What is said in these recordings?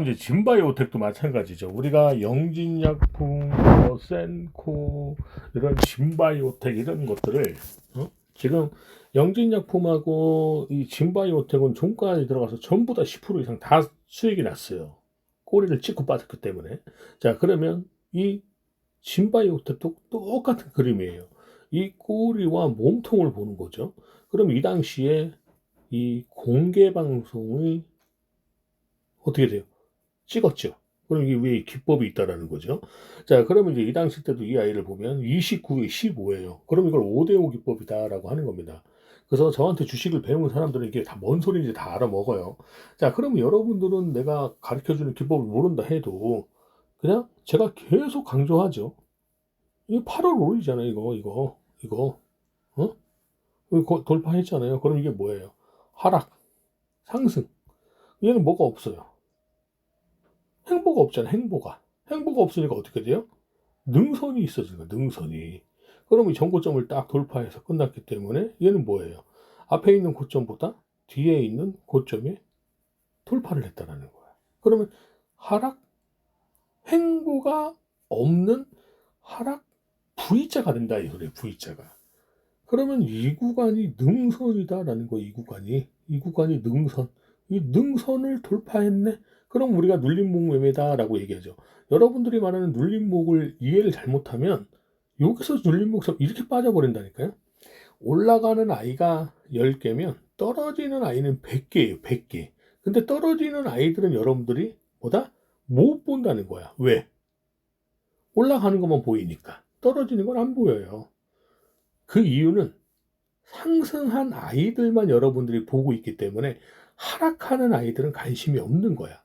이제 진바이오텍도 마찬가지죠. 우리가 영진약품, 뭐 센코 이런 진바이오텍 이런 것들을 어? 지금 영진약품하고 이 진바이오텍은 종가에 들어가서 전부 다 10% 이상 다 수익이 났어요. 꼬리를 찍고 빠졌기 때문에. 자 그러면 이 진바이오텍도 똑같은 그림이에요. 이 꼬리와 몸통을 보는 거죠. 그럼 이 당시에 이 공개 방송이 어떻게 돼요? 찍었죠. 그럼 이게 왜 기법이 있다라는 거죠. 자, 그러면 이제 이 당시 때도 이 아이를 보면 29에 15예요. 그럼 이걸 5대5 기법이다라고 하는 겁니다. 그래서 저한테 주식을 배운 사람들은 이게 다 뭔 소리인지 다 알아먹어요. 자, 그러면 여러분들은 내가 가르쳐주는 기법을 모른다 해도 그냥 제가 계속 강조하죠. 이거 8월 5일이잖아요, 이거, 이거, 이거. 어? 돌파했잖아요. 그럼 이게 뭐예요? 하락, 상승. 얘는 뭐가 없어요. 행보가 없잖아, 행보가. 행보가 없으니까 어떻게 돼요? 능선이 있어지는 거야, 능선이. 그럼 이 전고점을 딱 돌파해서 끝났기 때문에 얘는 뭐예요? 앞에 있는 고점보다 뒤에 있는 고점이 돌파를 했다라는 거야. 그러면 하락, 행보가 없는 하락 V자가 된다, 이 소리야, V자가. 그러면 이 구간이 능선이다라는 거야, 이 구간이. 이 구간이 능선. 이 능선을 돌파했네? 그럼 우리가 눌림목 매매다라고 얘기하죠. 여러분들이 말하는 눌림목을 이해를 잘못하면 여기서 눌림목처럼 이렇게 빠져버린다니까요. 올라가는 아이가 10개면 떨어지는 아이는 100개예요. 100개. 근데 떨어지는 아이들은 여러분들이 뭐다? 못 본다는 거야. 왜? 올라가는 것만 보이니까. 떨어지는 건 안 보여요. 그 이유는 상승한 아이들만 여러분들이 보고 있기 때문에 하락하는 아이들은 관심이 없는 거야.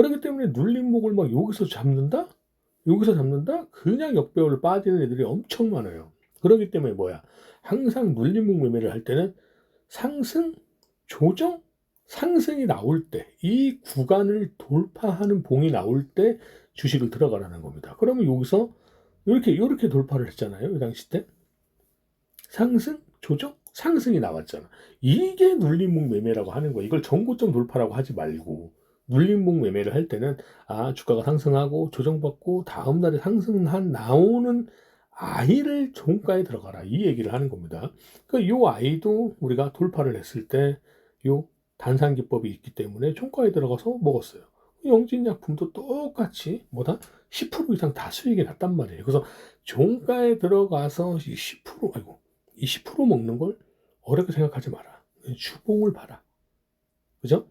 그렇기 때문에 눌림목을 막 여기서 잡는다? 여기서 잡는다? 그냥 역배우를 빠지는 애들이 엄청 많아요. 그렇기 때문에 뭐야? 항상 눌림목 매매를 할 때는 상승, 조정, 상승이 나올 때, 이 구간을 돌파하는 봉이 나올 때 주식을 들어가라는 겁니다. 그러면 여기서 이렇게, 이렇게 돌파를 했잖아요. 이 당시 때. 상승, 조정, 상승이 나왔잖아. 이게 눌림목 매매라고 하는 거야. 이걸 전고점 돌파라고 하지 말고. 눌림목 매매를 할 때는 아 주가가 상승하고 조정받고 다음 날에 상승한 나오는 아이를 종가에 들어가라 이 얘기를 하는 겁니다. 그러니까 이 아이도 우리가 돌파를 했을 때이 단산 기법이 있기 때문에 종가에 들어가서 먹었어요. 영진약품도 똑같이 뭐다 10% 이상 다 수익이 났단 말이에요. 그래서 종가에 들어가서 이10% 아이고 이10% 먹는 걸 어렵게 생각하지 마라. 주봉을 봐라. 그죠?